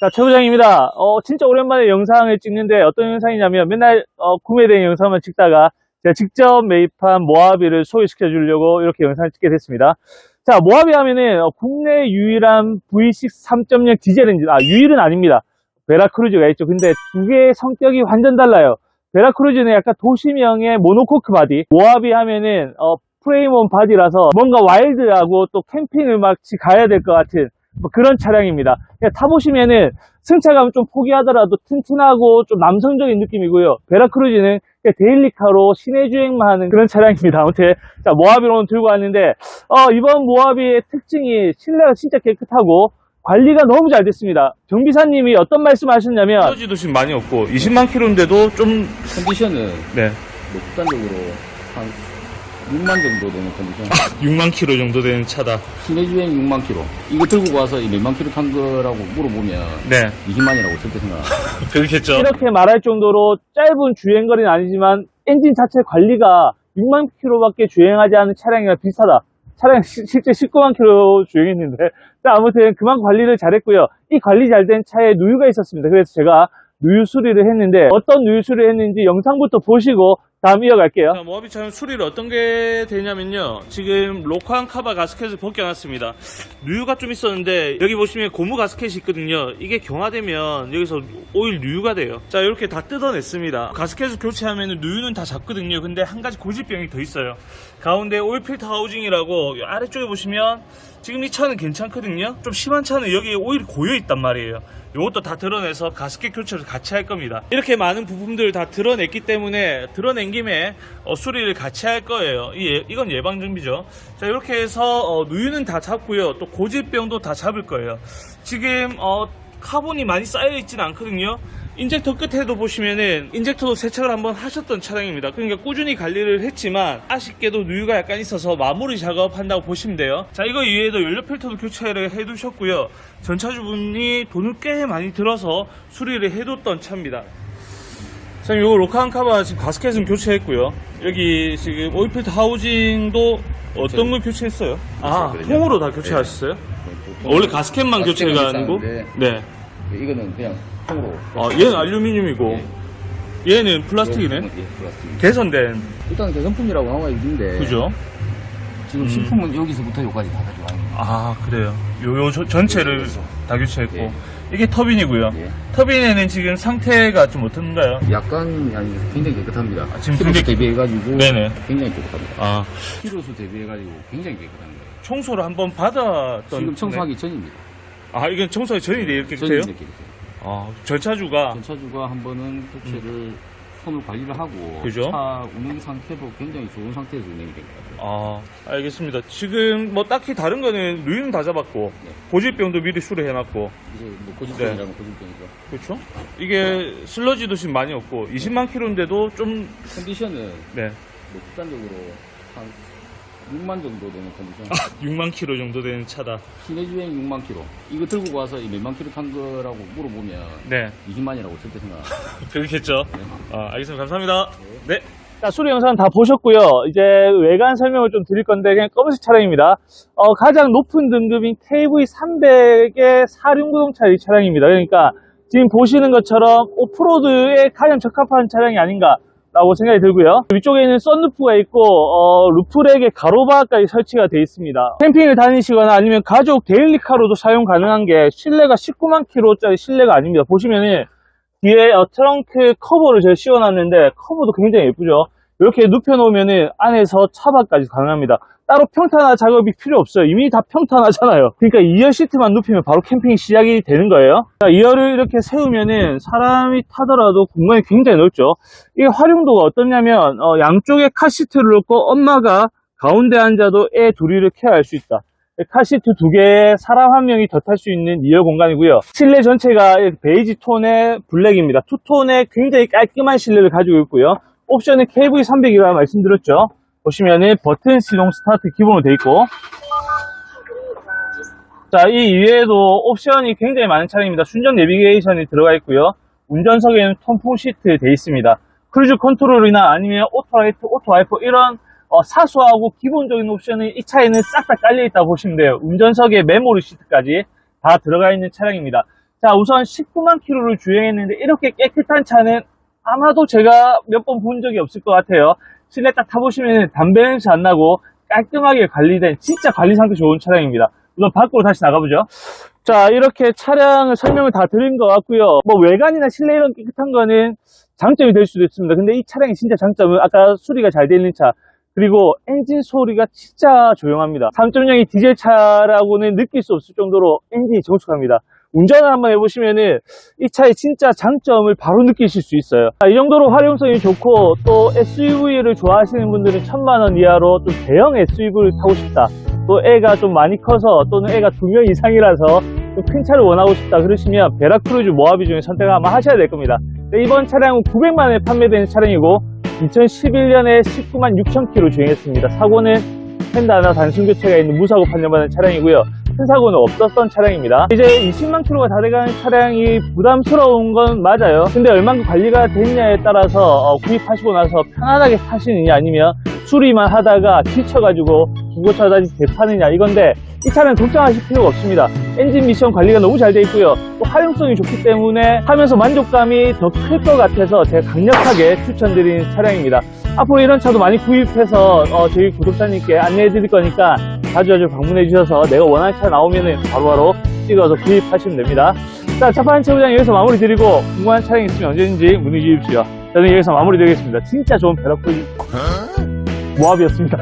자, 최 부장입니다. 어, 진짜 오랜만에 영상을 찍는데 어떤 영상이냐면 맨날 어, 구매된 영상만 찍다가 제가 직접 매입한 모하비를 소개시켜 주려고 이렇게 영상을 찍게 됐습니다. 자, 모하비 하면은 어, 국내 유일한 V6 3.0 디젤 엔진, 아, 유일은 아닙니다. 베라크루즈가 있죠. 근데 두 개의 성격이 완전 달라요. 베라크루즈는 약간 도시명의 모노코크 바디, 모하비 하면은 어, 프레임온 바디라서 뭔가 와일드하고 또 캠핑을 막 가야 될 것 같은 뭐 그런 차량입니다. 타보시면은 승차감 좀 포기하더라도 튼튼하고 좀 남성적인 느낌이고요. 베라크루즈는 데일리카로 시내 주행만 하는 그런 차량입니다. 아무튼 자 모하비로 오늘 들고 왔는데 어, 이번 모하비의 특징이 실내가 진짜 깨끗하고 관리가 너무 잘 됐습니다. 정비사님이 어떤 말씀 하셨냐면 에너지도 지금 많이 없고 20만 킬로인데도 좀 컨디션은 네. 뭐 극단적으로 한 6만 정도 되는 컨디션. 6만 킬로 정도 되는 차다. 시내 주행 6만 킬로. 이거 들고 와서 이 몇만 킬로 탄 거라고 물어보면 네. 20만이라고 절대 생각 안 해요. 그렇겠죠. 이렇게 말할 정도로 짧은 주행거리는 아니지만 엔진 자체 관리가 6만 킬로밖에 주행하지 않은 차량이랑 비슷하다. 차량 시- 실제 19만 킬로 주행했는데 자, 아무튼 그만 관리를 잘했고요. 이 관리 잘 된 차에 누유가 있었습니다. 그래서 제가 누유 수리를 했는데 어떤 누유 수리를 했는지 영상부터 보시고 다음 이어갈게요. 자, 모하비 차는 수리를 어떤 게 되냐면요. 지금 로칸 카바 가스켓을 벗겨놨습니다. 누유가 좀 있었는데 여기 보시면 고무 가스켓이 있거든요. 이게 경화되면 여기서 오일 누유가 돼요. 자 이렇게 다 뜯어냈습니다. 가스켓을 교체하면 누유는 다 잡거든요. 근데 한 가지 고질병이 더 있어요. 가운데 오일 필터 하우징이라고 이 아래쪽에 보시면 지금 이 차는 괜찮거든요. 좀 심한 차는 여기 오일이 고여 있단 말이에요. 이것도 다 드러내서 가스켓 교체를 같이 할 겁니다. 이렇게 많은 부품들을 다 드러냈기 때문에 드러낸 김에 어, 수리를 같이 할 거예요. 이, 예- 이건 예방 준비죠. 자 이렇게 해서 어, 누유는 다 잡고요. 또 고질병도 다 잡을 거예요. 지금 어, 카본이 많이 쌓여 있지는 않거든요. 인젝터 끝에도 보시면은 인젝터도 세척을 한번 하셨던 차량입니다. 그러니까 꾸준히 관리를 했지만 아쉽게도 누유가 약간 있어서 마무리 작업한다고 보시면 돼요. 자 이거 이외에도 연료 필터도 교체를 해두셨고요. 전차주분이 돈을 꽤 많이 들어서 수리를 해뒀던 차입니다. 자, 요거 로칸 카바 지금 가스켓은 교체했고요. 여기 지금 오일 필터 하우징도 어떤 걸 교체했어요? 아, 교체했거든요. 통으로 다 교체하셨어요? 보통 원래 가스켓만 교체가 아니고? 네. 이거는 그냥 통으로. 아, 얘는 알루미늄이고, 얘는 플라스틱이네? 예, 플라스틱. 개선된, 일단 대성품이라고 나와 있는데. 그죠? 지금 음. 신품은 여기서부터 여기까지 다 가져와요. 아, 그래요. 요, 요 저- 전체를 그렇죠. 다 교체했고. 예. 이게 터빈이고요. 예. 터빈에는 지금 상태가 좀 어떤가요? 약간 아니 굉장히 깨끗합니다. 아, 지금 키로수 굉장히- 대비해가지고 네네. 굉장히 깨끗합니다. 아, 키로수 대비해가지고 굉장히 거예요. 청소를 한번 받았던. 지금 청소하기 전입니다. 아, 이건 청소하기 전인데 이렇게 전이 돼요? 이렇게 돼요. 아, 전차주가. 전차주가 한 번은 교체를 손을 관리를 하고 음. 그죠? 차 운행 상태도 굉장히 좋은 상태에서 운행이 된 같아요. 아, 알겠습니다. 지금 뭐 딱히 다른 거는 누유는 다 잡았고, 네. 고질병도 미리 수리해놨고, 이제 뭐 고질병이라면 네. 고질병이죠. 그렇죠? 이게 슬러지도 지금 많이 없고, 20만 킬로인데도 좀, 컨디션은 네, 뭐 극단적으로 한 6만 정도 되는 컨디션. 6만 킬로 정도 되는 차다. 시내 주행 6만 킬로. 이거 들고 와서 이 몇만 킬로 탄 거라고 물어보면 네, 20만이라고 절대 생각 안 해요. 그렇겠죠. 아, 알겠습니다. 감사합니다. 네. 자, 수리 영상 다 보셨고요. 이제 외관 설명을 좀 드릴 건데 그냥 검은색 차량입니다. 어, 가장 높은 등급인 KV300의 4륜구동 차 이 차량입니다. 그러니까 지금 보시는 것처럼 오프로드에 가장 적합한 차량이 아닌가 라고 생각이 들고요. 위쪽에는 썬루프가 있고 어, 루프렉에 가로바까지 설치가 되어 있습니다. 캠핑을 다니시거나 아니면 가족 데일리카로도 사용 가능한 게 실내가 19만 킬로짜리 실내가 아닙니다. 보시면은 뒤에 어, 트렁크 커버를 제가 씌워놨는데 커버도 굉장히 예쁘죠. 이렇게 눕혀놓으면은 안에서 차박까지 가능합니다. 따로 평탄화 작업이 필요 없어요. 이미 다 평탄하잖아요. 그러니까 2열 시트만 눕히면 바로 캠핑이 시작이 되는 거예요. 자, 2열을 이렇게 세우면은 사람이 타더라도 공간이 굉장히 넓죠. 이게 활용도가 어떠냐면 어, 양쪽에 카시트를 놓고 엄마가 가운데 앉아도 애 둘이를 케어할 수 있다. 카시트 두 개에 사람 한 명이 더 탈 수 있는 2열 공간이고요. 실내 전체가 베이지 톤의 블랙입니다. 투톤의 굉장히 깔끔한 실내를 가지고 있고요. 옵션은 KV300이라고 말씀드렸죠. 보시면은 버튼 시동 스타트 기본으로 되어 있고 자, 이 이외에도 옵션이 굉장히 많은 차량입니다. 순정 내비게이션이 들어가 있고요. 운전석에는 통풍 시트 되어 있습니다. 크루즈 컨트롤이나 아니면 오토라이트, 오토와이퍼 이런 어, 사소하고 기본적인 옵션이 이 차에는 싹 다 깔려 있다고 보시면 돼요. 운전석에 메모리 시트까지 다 들어가 있는 차량입니다. 자, 우선 19만 킬로를 주행했는데 이렇게 깨끗한 차는 아마도 제가 몇 번 본 적이 없을 것 같아요. 실내 딱 타보시면 담배 냄새 안 나고 깔끔하게 관리된 진짜 관리 상태 좋은 차량입니다. 우선 밖으로 다시 나가보죠. 자, 이렇게 차량을 설명을 다 드린 것 같고요. 뭐 외관이나 실내 이런 깨끗한 거는 장점이 될 수도 있습니다. 근데 이 차량의 진짜 장점은 아까 수리가 잘 되어 있는 차, 그리고 엔진 소리가 진짜 조용합니다. 3.0이 디젤 차라고는 느낄 수 없을 정도로 엔진이 정숙합니다. 운전을 한번 해보시면은 이 차의 진짜 장점을 바로 느끼실 수 있어요. 아, 이 정도로 활용성이 좋고 또 SUV를 좋아하시는 분들은 천만 원 이하로 좀 대형 SUV를 타고 싶다. 또 애가 좀 많이 커서 또는 애가 두 명 이상이라서 좀 큰 차를 원하고 싶다 그러시면 베라크루즈 모하비 중에 선택을 아마 하셔야 될 겁니다. 근데 이번 차량은 900만 원에 판매되는 차량이고 2011년에 19만 6천 킬로 주행했습니다. 사고는 펜다 하나 단순 교체가 있는 무사고 판정받은 차량이고요. 큰 사고는 없었던 차량입니다. 이제 20만 킬로가 다 돼가는 차량이 부담스러운 건 맞아요. 근데 얼만큼 관리가 됐냐에 따라서 어, 구입하시고 나서 편안하게 타시느냐 아니면 수리만 하다가 지쳐가지고 중고차 다시 되파느냐 이건데 이 차는 걱정하실 필요가 없습니다. 엔진 미션 관리가 너무 잘 돼 있고요. 또 활용성이 좋기 때문에 하면서 만족감이 더 클 것 같아서 제가 강력하게 추천드리는 차량입니다. 앞으로 이런 차도 많이 구입해서 어, 저희 구독자님께 안내해 드릴 거니까 자주 자주 방문해 주셔서 내가 원하는 차 나오면은 바로바로 찍어서 구입하시면 됩니다. 자, 차판 채우장 여기서 마무리 드리고 궁금한 차량 있으면 언제든지 문의 주십시오. 저는 여기서 마무리 드리겠습니다. 진짜 좋은 베라풀 모합이었습니다.